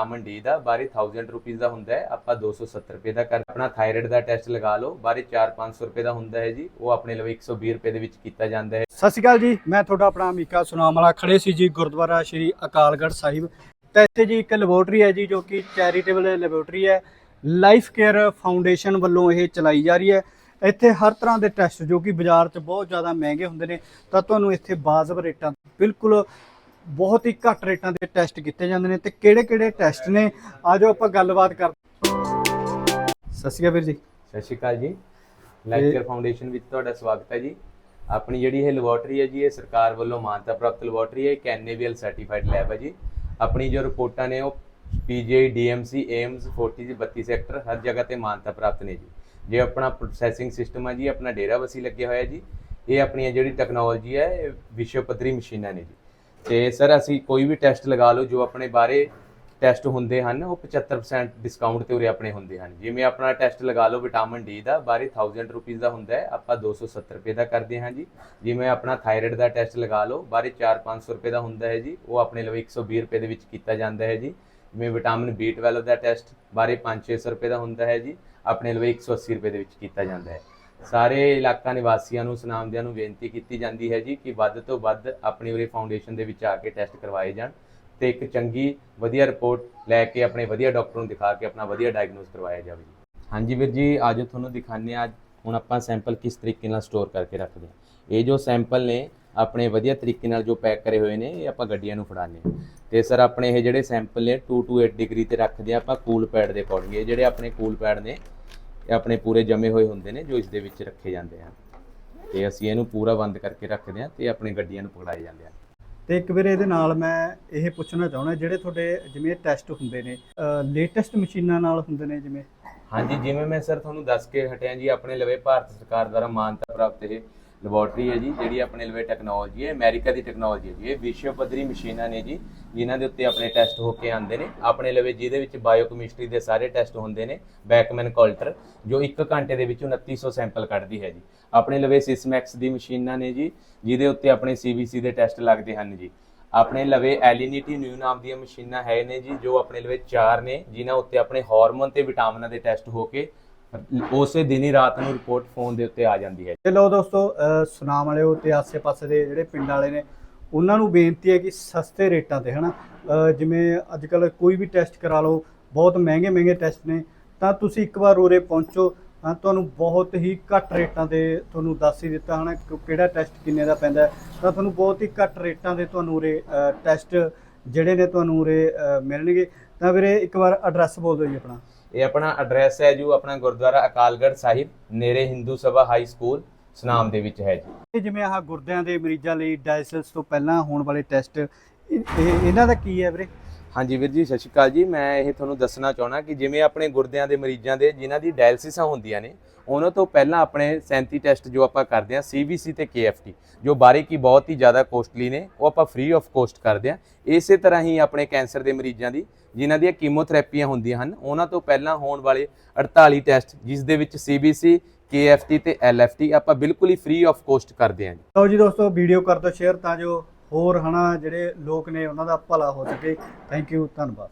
Vitamin D ਦਾ ਬਾਰੇ 1000 ਰੁਪਏ ਦਾ ਹੁੰਦਾ ਹੈ। ਆਪਾਂ 270 ਰੁਪਏ ਦਾ ਕਰ, ਆਪਣਾ ਥਾਇਰਾਇਡ ਦਾ ਟੈਸਟ ਲਗਾ ਲਓ। ਬਾਰੇ 4-500 ਰੁਪਏ ਦਾ ਹੁੰਦਾ ਹੈ ਜੀ। ਉਹ ਆਪਣੇ ਲਈ 120 ਰੁਪਏ ਦੇ ਵਿੱਚ ਕੀਤਾ ਜਾਂਦਾ ਹੈ। ਸਤਿ ਸ਼੍ਰੀ ਅਕਾਲ ਜੀ। ਮੈਂ ਤੁਹਾਡਾ ਆਪਣਾ ਮੀਕਾ ਸੁਨਾਮ ਖੜੇ ਸੀ ਜੀ ਗੁਰਦੁਆਰਾ ਸ਼੍ਰੀ ਅਕਾਲਗੜ੍ਹ ਸਾਹਿਬ। ਤਾਂ ਇੱਥੇ ਜੀ ਇੱਕ ਲੈਬੋਰਟਰੀ ਹੈ ਜੀ, ਜੋ ਕਿ ਚੈਰੀਟੇਬਲ ਲੈਬੋਰਟਰੀ ਹੈ। ਲਾਈਫ ਕੇਅਰ ਫਾਊਂਡੇਸ਼ਨ ਵੱਲੋਂ ਇਹ ਚਲਾਈ ਜਾ ਰਹੀ ਹੈ। ਇੱਥੇ ਹਰ ਤਰ੍ਹਾਂ ਦੇ ਟੈਸਟ ਜੋ ਕਿ ਬਾਜ਼ਾਰ 'ਚ ਬਹੁਤ ਜ਼ਿਆਦਾ ਮਹਿੰਗੇ ਹੁੰਦੇ ਨੇ, ਤਾਂ ਤੁਹਾਨੂੰ ਇੱਥੇ ਬਾਜ਼ਬ ਰੇਟਾਂ ਬਿਲਕੁਲ ਬਹੁਤ ਹੀ ਘੱਟ ਰੇਟਾਂ ਦੇ ਟੈਸਟ ਕੀਤੇ ਜਾਂਦੇ ਨੇ ਤੇ ਕਿਹੜੇ-ਕਿਹੜੇ ਟੈਸਟ ਨੇ? ਆਜੋ ਆਪਾਂ ਗੱਲਬਾਤ ਕਰ ਸਤਿ ਸ਼੍ਰੀ ਅਕਾਲ ਵੀਰ ਜੀ। ਸਤਿ ਸ਼੍ਰੀ ਅਕਾਲ ਜੀ। ਲੈਕਚਰ ਫਾਊਂਡੇਸ਼ਨ ਵਿੱਚ ਤੁਹਾਡਾ ਸਵਾਗਤ ਹੈ ਜੀ। ਆਪਣੀ ਜਿਹੜੀ ਇਹ ਲੈਬੋਰਟਰੀ ਹੈ ਜੀ ਇਹ ਸਰਕਾਰ ਵੱਲੋਂ ਮਾਨਤਾ ਪ੍ਰਾਪਤ ਲੈਬੋਰਟਰੀ ਹੈ ਇੱਕ ਐਨਏਬੀਐਲ ਸਰਟੀਫਾਈਡ ਲੈਬ ਹੈ ਜੀ। ਆਪਣੀ ਜੋ ਰਿਪੋਰਟਾਂ ਨੇ ਉਹ ਪੀਜੀਆਈ ਡੀਐਮਸੀ ਏਮਸ 40 ਜੀ 32 ਸੈਕਟਰ ਹਰ ਜਗ੍ਹਾ ਤੇ ਮਾਨਤਾ ਪ੍ਰਾਪਤ ਨੇ ਜੀ। ਜੇ ਆਪਣਾ ਪ੍ਰੋਸੈਸਿੰਗ ਸਿਸਟਮ ਹੈ ਜੀ ਆਪਣਾ ਡੇਰਾ ਵਸੀ ਲੱਗਿਆ ਹੋਇਆ ਜੀ ਇਹ ਆਪਣੀਆਂ ਜਿਹੜੀ ਟੈਕਨੋਲੋਜੀ ਹੈ ਇਹ ਵਿਸ਼ਵ ਪੱਧਰੀ ਮਸ਼ੀਨਾਂ ਨੇ ਜੀ। ਤੇ ਸਰ, ਅਸੀਂ ਕੋਈ ਵੀ ਟੈਸਟ ਲਗਾ ਲਓ, ਜੋ ਆਪਣੇ ਬਾਰੇ ਟੈਸਟ ਹੁੰਦੇ ਹਨ, ਉਹ 75% ਡਿਸਕਾਊਂਟ ਤੇ ਉਰੇ ਆਪਣੇ ਹੁੰਦੇ ਹਨ। ਜਿਵੇਂ ਆਪਣਾ ਟੈਸਟ ਲਗਾ ਲਓ ਵਿਟਾਮਿਨ ਡੀ ਦਾ, ਬਾਰੇ 1000 ਰੁਪਏ ਦਾ ਹੁੰਦਾ ਹੈ, ਆਪਾਂ 270 ਰੁਪਏ ਦਾ ਕਰਦੇ ਹਾਂ ਜੀ। ਜਿਵੇਂ ਆਪਣਾ ਥਾਇਰਾਇਡ ਦਾ ਟੈਸਟ ਲਗਾ ਲਓ, ਬਾਰੇ 4-500 ਰੁਪਏ ਦਾ ਹੁੰਦਾ ਹੈ ਜੀ, ਉਹ ਆਪਣੇ ਲਈ 120 ਰੁਪਏ ਦੇ ਵਿੱਚ ਕੀਤਾ ਜਾਂਦਾ ਹੈ ਜੀ। ਜਿਵੇਂ ਵਿਟਾਮਿਨ B12 ਦਾ ਟੈਸਟ ਬਾਰੇ 5-600 ਰੁਪਏ ਦਾ ਹੁੰਦਾ ਹੈ ਜੀ, ਆਪਣੇ ਲਈ 180 ਰੁਪਏ ਦੇ ਵਿੱਚ ਕੀਤਾ ਜਾਂਦਾ ਹੈ। ਸਾਰੇ ਇਲਾਕਾ ਨਿਵਾਸੀਆਂ ਨੂੰ, ਸੁਨਾਮਦਿਆਂ ਨੂੰ ਬੇਨਤੀ ਕੀਤੀ ਜਾਂਦੀ ਹੈ ਜੀ ਕਿ ਵੱਧ ਤੋਂ ਵੱਧ ਆਪਣੀ ਉਰੇ ਫਾਊਂਡੇਸ਼ਨ ਦੇ ਵਿੱਚ ਆ ਕੇ ਟੈਸਟ ਕਰਵਾਏ ਜਾਣ ਤੇ ਇੱਕ ਚੰਗੀ ਵਧੀਆ ਰਿਪੋਰਟ ਲੈ ਕੇ ਆਪਣੇ ਵਧੀਆ ਡਾਕਟਰ ਨੂੰ ਦਿਖਾ ਕੇ ਆਪਣਾ ਵਧੀਆ ਡਾਇਗਨੋਸ ਕਰਵਾਇਆ ਜਾਵੇ ਜੀ। ਹਾਂਜੀ ਵੀਰ ਜੀ, ਅੱਜ ਤੁਹਾਨੂੰ ਦਿਖਾਉਂਦੇ ਆ ਹੁਣ ਆਪਾਂ ਸੈਂਪਲ ਕਿਸ ਤਰੀਕੇ ਨਾਲ ਸਟੋਰ ਕਰਕੇ ਰੱਖਦੇ ਹਾਂ। ਇਹ ਜੋ ਸੈਂਪਲ ਨੇ, ਆਪਣੇ ਵਧੀਆ ਤਰੀਕੇ ਨਾਲ ਜੋ ਪੈਕ ਕਰੇ ਹੋਏ ਨੇ, ਇਹ ਆਪਾਂ ਗੱਡੀਆਂ ਨੂੰ ਫੜਾਣੇ ਤੇ ਸਰ ਆਪਣੇ ਇਹ ਜਿਹੜੇ ਸੈਂਪਲ ਨੇ 2 to 8 ਡਿਗਰੀ ਤੇ ਰੱਖਦੇ ਆ ਆਪਾਂ ਕੂਲ ਪੈਡ ਦੇ ਅਕੋਰਡਿੰਗ ਇਹ ਜਿਹੜੇ ਆਪਣੇ ਕੂਲ ਪੈਡ ਨੇ ਇਹ ਆਪਣੇ ਪੂਰੇ ਜਮੇ ਹੋਏ ਹੁੰਦੇ ਨੇ ਜੋ ਇਸ ਦੇ ਵਿੱਚ ਰੱਖੇ ਜਾਂਦੇ ਹਨ। ਤੇ ਅਸੀਂ ਇਹਨੂੰ ਪੂਰਾ ਬੰਦ ਕਰਕੇ ਰੱਖਦੇ ਹਾਂ ਤੇ ਆਪਣੀ ਗੱਡੀਆਂ ਨੂੰ ਪਕੜਾਏ ਜਾਂਦੇ ਹਨ। ਤੇ ਇੱਕ ਵੀਰੇ ਇਹਦੇ ਨਾਲ ਮੈਂ ਇਹ ਪੁੱਛਣਾ ਚਾਹੁੰਦਾ ਜਿਹੜੇ ਤੁਹਾਡੇ ਜਿਵੇਂ ਟੈਸਟ ਹੁੰਦੇ ਨੇ ਲੇਟੈਸਟ ਮਸ਼ੀਨਾਂ ਨਾਲ ਹੁੰਦੇ ਨੇ ਜਿਵੇਂ? ਹਾਂਜੀ ਜਿਵੇਂ ਮੈਂ ਸਰ ਤੁਹਾਨੂੰ ਦੱਸ ਕੇ ਹਟਿਆ ਜੀ ਆਪਣੇ ਲਵੇ ਭਾਰਤ ਸਰਕਾਰ ਦੁਆਰਾ ਮਾਨਤਾ ਪ੍ਰਾਪਤ ਇਹ ਲੈਬੋਰਟਰੀ ਹੈ ਜੀ, ਜਿਹੜੀ ਆਪਣੇ ਲਵੇ ਟੈਕਨੋਲੋਜੀ ਹੈ, ਅਮਰੀਕਾ ਦੀ ਟੈਕਨੋਲੋਜੀ ਹੈ ਜੀ। ਇਹ ਵਿਸ਼ਵ ਪੱਧਰੀ ਮਸ਼ੀਨਾਂ ਨੇ ਜੀ, ਜਿਨ੍ਹਾਂ ਦੇ ਉੱਤੇ ਆਪਣੇ ਟੈਸਟ ਹੋ ਕੇ ਆਉਂਦੇ ਨੇ। ਆਪਣੇ ਲਵੇ ਜਿਹਦੇ ਵਿੱਚ ਬਾਇਓਕੈਮਿਸਟਰੀ ਦੇ ਸਾਰੇ ਟੈਸਟ ਹੁੰਦੇ ਨੇ ਬੈਕਮੈਨ ਕੋਲਟਰ ਜੋ 1 ਘੰਟੇ ਦੇ ਵਿੱਚ 2900 ਸੈਂਪਲ ਕੱਢਦੀ ਹੈ ਜੀ। ਆਪਣੇ ਲਵੇ ਸਿਸਮੈਕਸ ਦੀ ਮਸ਼ੀਨਾਂ ਨੇ ਜੀ, ਜਿਹਦੇ ਉੱਤੇ ਆਪਣੇ ਸੀਬੀਸੀ ਦੇ ਟੈਸਟ ਲੱਗਦੇ ਹਨ ਜੀ। ਆਪਣੇ ਲਵੇ ਐਲਿਨਿਟੀ ਨਿਊ ਨਾਮ ਦੀਆਂ ਮਸ਼ੀਨਾਂ ਹੈ ਨੇ ਜੀ, ਜੋ ਆਪਣੇ ਲਵੇ ਚਾਰ ਨੇ, ਜਿਨ੍ਹਾਂ ਉੱਤੇ ਆਪਣੇ ਹਾਰਮੋਨ ਤੇ ਵਿਟਾਮਿਨਾਂ ਦੇ ਟੈਸਟ ਹੋ ਕੇ ਉਸੇ ਦਿਨ ਹੀ ਰਾਤ ਨੂੰ ਰਿਪੋਰਟ ਫੋਨ ਦੇ ਉੱਤੇ ਆ ਜਾਂਦੀ ਹੈ। ਤੇ ਲੋ ਦੋਸਤੋ ਅਹ ਸੁਨਾਮ ਵਾਲਿਓ ਤੇ ਆਸੇ-ਪਾਸੇ ਦੇ ਜਿਹੜੇ ਪਿੰਡ ਵਾਲੇ ਨੇ, ਉਹਨਾਂ ਨੂੰ ਬੇਨਤੀ ਹੈ ਕਿ ਸਸਤੇ ਰੇਟਾਂ ਤੇ, ਹਨਾ? ਅਹ ਜਿਵੇਂ ਅੱਜ ਕੱਲ ਕੋਈ ਵੀ ਟੈਸਟ ਕਰਾ ਲਓ, ਬਹੁਤ ਮਹਿੰਗੇ ਮਹਿੰਗੇ ਟੈਸਟ ਨੇ, ਤਾਂ ਤੁਸੀਂ ਇੱਕ ਵਾਰ ਉਰੇ ਪਹੁੰਚੋ, ਤਾਂ ਤੁਹਾਨੂੰ ਬਹੁਤ ਹੀ ਘੱਟ ਰੇਟਾਂ ਤੇ ਤੁਹਾਨੂੰ ਦੱਸ ਹੀ ਦਿੱਤਾ, ਹਨਾ, ਕਿ ਕਿਹੜਾ ਟੈਸਟ ਕਿੰਨੇ ਦਾ ਪੈਂਦਾ ਤਾਂ ਤੁਹਾਨੂੰ ਬਹੁਤ ਹੀ ਘੱਟ ਰੇਟਾਂ ਦੇ ਤੁਹਾਨੂੰ ਉਰੇ ਟੈਸਟ ਜਿਹੜੇ ਨੇ ਤੁਹਾਨੂੰ ਉਰੇ ਮਿਲਣਗੇ। ਤਾਂ ਵੀਰੇ, ਇੱਕ ਵਾਰ ਐਡਰੈਸ ਬੋਲ ਦਿਓ ਜੀ ਆਪਣਾ। ਇਹ ਆਪਣਾ ਐਡਰੈਸ ਹੈ ਜੋ ਆਪਣਾ ਗੁਰਦੁਆਰਾ ਅਕਾਲਗੜ੍ਹ ਸਾਹਿਬ, ਨੇੜੇ ਹਿੰਦੂ ਸਭਾ ਹਾਈ ਸਕੂਲ ਸੁਨਾਮ ਦੇ ਵਿੱਚ ਹੈ ਜੀ। ਇਹ ਜਿਵੇਂ ਆਹ ਗੁਰਦਿਆਂ ਦੇ ਮਰੀਜ਼ਾਂ ਲਈ ਡਾਇਲਿਸਿਸ ਤੋਂ ਪਹਿਲਾਂ ਹੋਣ ਵਾਲੇ ਟੈਸਟ ਇਹਨਾਂ ਦਾ ਕੀ ਹੈ ਵੀਰੇ? ਹਾਂਜੀ ਵੀਰ ਜੀ, ਸਤਿ ਸ਼੍ਰੀ ਅਕਾਲ ਜੀ। ਮੈਂ ਇਹ ਤੁਹਾਨੂੰ ਦੱਸਣਾ ਚਾਹਣਾ ਕਿ ਜਿਵੇਂ ਆਪਣੇ ਗੁਰਦਿਆਂ ਦੇ ਮਰੀਜ਼ਾਂ ਦੇ, ਜਿਨ੍ਹਾਂ ਦੀ ਡਾਇਲਿਸਿਸਾਂ ਹੁੰਦੀਆਂ ਨੇ, ਉਹਨਾਂ ਤੋਂ ਪਹਿਲਾਂ ਆਪਣੇ 37 ਟੈਸਟ ਜੋ ਆਪਾਂ ਕਰਦੇ ਹਾਂ ਸੀਬੀਸੀ ਤੇ KFT ਜੋ ਬਾਰੇ ਕੀ ਬਹੁਤ ਹੀ ਜ਼ਿਆਦਾ ਕੋਸਟਲੀ ਨੇ, ਉਹ ਆਪਾਂ ਫ੍ਰੀ ਆਫ ਕੋਸਟ ਕਰਦੇ ਹਾਂ। ਇਸੇ ਤਰ੍ਹਾਂ ਹੀ ਆਪਣੇ ਕੈਂਸਰ ਦੇ ਮਰੀਜ਼ਾਂ ਦੀ, ਜਿਨ੍ਹਾਂ ਦੀਆਂ ਕੀਮੋਥੈਰੇਪੀਆਂ ਹੁੰਦੀਆਂ ਹਨ, ਉਹਨਾਂ ਤੋਂ ਪਹਿਲਾਂ ਹੋਣ ਵਾਲੇ 48 ਟੈਸਟ, ਜਿਸ ਦੇ ਵਿੱਚ ਸੀਬੀਸੀ KFT ਤੇ LFT ਆਪਾਂ ਬਿਲਕੁਲ ਹੀ ਫ੍ਰੀ ਆਫ ਕੋਸਟ ਕਰਦੇ ਹਾਂ ਜੀ। ਲਓ ਜੀ ਦੋਸਤੋ ਵੀਡੀਓ ਕਰ ਦਿਓ ਸ਼ੇਅਰ ਤਾਂ ਜੋ ਹੋਰ ਹਨਾ ਜਿਹੜੇ ਲੋਕ ਨੇ ਉਹਨਾਂ ਦਾ ਭਲਾ ਹੋ ਸਕੇ। ਥੈਂਕ ਯੂ ਧੰਨਵਾਦ।